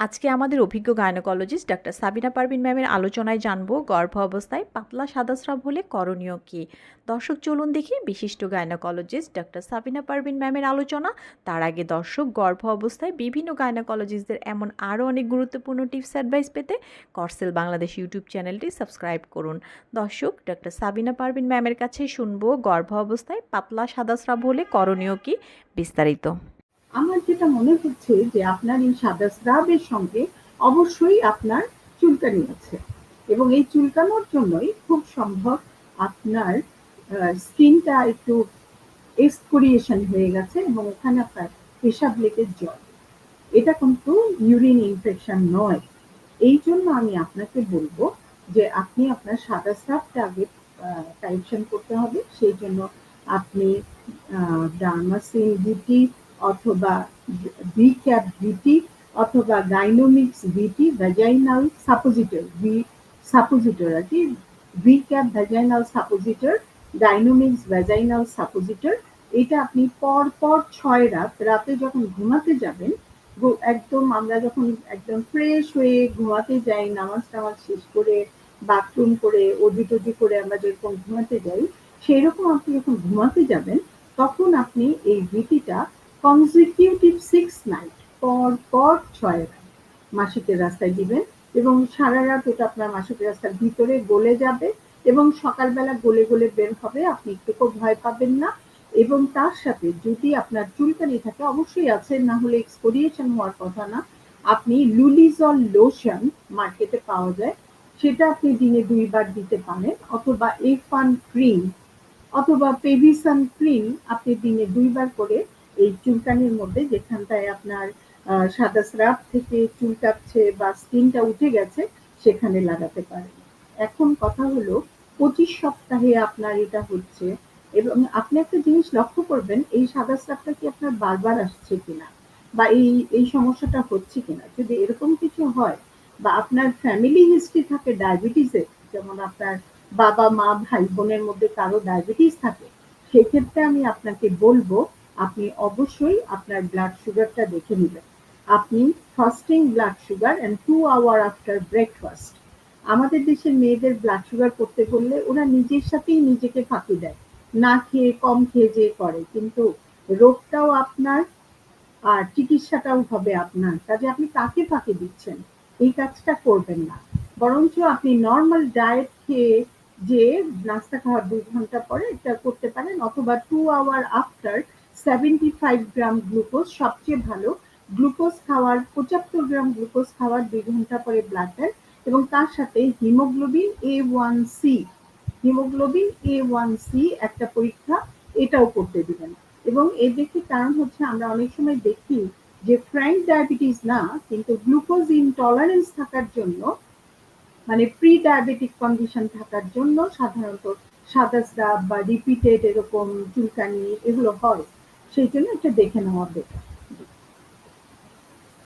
আজকে আমাদের অভিজ্ঞ গায়নোকোলজিস্ট ডাক্তার সাবিনা পারভিন ম্যামের আলোচনায় জানব গর্ভ অবস্থায় পাতলা সাদাস্রাব হলে করণীয় কী? দর্শক, চলুন দেখি বিশিষ্ট গায়নোকোলজিস্ট ডাক্তার সাবিনা পারভিন ম্যামের আলোচনা। তার আগে দর্শক, গর্ভ অবস্থায় বিভিন্ন গায়নোকোলজিস্টদের এমন আরও অনেক গুরুত্বপূর্ণ টিপস, অ্যাডভাইস পেতে করসেল বাংলাদেশ ইউটিউব চ্যানেলটি সাবস্ক্রাইব করুন। দর্শক, ডাক্তার সাবিনা পারভিন ম্যামের কাছে শুনব গর্ভ অবস্থায় পাতলা সাদাস্রাব হলে করণীয় কী? বিস্তারিত। আমার যেটা মনে হচ্ছে যে আপনার এই সাদা স্রাবের সঙ্গে অবশ্যই আপনার চুলকানি আছে। এবং এই চুলকানোর জন্যই খুব সম্ভব আপনার স্কিনটা একটু এক্সপোরিয়েশন হয়ে গেছে এবং ওখানে আপনার পেশাব লেগে জল। এটা কিন্তু ইউরিন ইনফেকশন নয়। এই জন্য আমি আপনাকে বলব যে আপনি আপনার সাদা স্রাবটা আগে কারেকশন করতে হবে। সেই জন্য আপনি ডার্মাসিন বিউটি অথবা ভি ক্যাপ ভিটি অথবা Gynomix VT vaginal suppository V suppository আর কি V cap vaginal suppository ডাইনোমিক্স vaginal suppository এটা আপনি পর পর ছয় রাত, রাতে যখন ঘুমাতে যাবেন একদম আমরা যখন একদম ফ্রেশ হয়ে ঘুমাতে যাই, নামাজ টামাজ শেষ করে বাথরুম করে অজি টজি করে আমরা যেরকম ঘুমাতে যাই সেই রকম আপনি যখন ঘুমাতে যাবেন, তখন আপনি এই ভিটিটা কনজিকিউটিভ সিক্স নাইট, পর পর ছয় রাত মাসিকের রাস্তায় দিবেন এবং সারা রাত ওটা আপনার মাসিকের রাস্তার ভিতরে গলে যাবে এবং সকালবেলা গলে গলে বের হবে, আপনি একটুকু ভয় পাবেন না। এবং তার সাথে যদি আপনার চুলকানি থাকে, অবশ্যই আছে, না হলে এক্সপোরিয়েশন হওয়ার কথা না। আপনি লুলিজল লোশন মার্কেটে পাওয়া যায়, সেটা আপনি দিনে দুইবার দিতে পারেন, অথবা এফান ক্রিম অথবা পেভিসান ক্রিম আপনি দিনে দুইবার করে এই চুলকানির মধ্যে যেখানটায় আপনার সাদা স্রাব থেকে চুলকাচ্ছে বা স্কিনটা উঠে গেছে, সেখানে লাগাতে পারেন। এখন কথা হলো, পঁচিশ সপ্তাহে আপনার এটা হচ্ছে এবং আপনি একটা জিনিস লক্ষ্য করবেন, এই সাদা স্রাবটা কি আপনার বারবার আসছে কিনা বা এই এই সমস্যাটা হচ্ছে কিনা? যদি এরকম কিছু হয় বা আপনার ফ্যামিলি হিস্ট্রি থাকে ডায়াবেটিসের যেমন আপনার বাবা, মা ভাই বোনের মধ্যে কারও ডায়াবেটিস থাকে, সেক্ষেত্রে আমি আপনাকে বলব আপনি অবশ্যই আপনার ব্লাড সুগারটা দেখে নেবেন। আপনি fasting blood sugar and two hour after breakfast আমাদের দেশের মেয়েদের ব্লাড সুগার করতে বললে ওরা নিজের সাথেই নিজেকে ফাঁকি দেয়। না খেয়ে, কম খেয়ে যে করে। কিন্তু রোগটাও আপনার আর চিকিৎসাটাও হবে আপনার। কাজে আপনি কাকে ফাঁকি দিচ্ছেন? এই কাজটা করবেন না। বরঞ্চ আপনি নর্মাল ডায়েট খেয়ে যে নাস্তা খাওয়ার দুই ঘণ্টা পরে এটা করতে পারেন অথবা two hour after seventy five gram glucose সবচেয়ে ভালো। গ্লুকোজ খাওয়ার, পঁচাত্তর গ্রাম গ্লুকোজ খাওয়ার দুই ঘণ্টা পরে ব্লাড দেন এবং তার সাথে haemoglobin A one C haemoglobin A one C একটা পরীক্ষা, এটাও করতে দিবেন। এবং এর দেখি কারণ হচ্ছে আমরা অনেক সময় দেখি যে ফ্র্যাঙ্ক ডায়াবেটিস না, কিন্তু গ্লুকোজ ইনটলারেন্স থাকার জন্য মানে প্রি ডায়াবেটিক কন্ডিশন থাকার জন্য সাধারণত সাদা স্রাব বা রিপিটেড এরকম চুলকানি এগুলো হয়। সেই জন্য এটা দেখে নেওয়া বেটার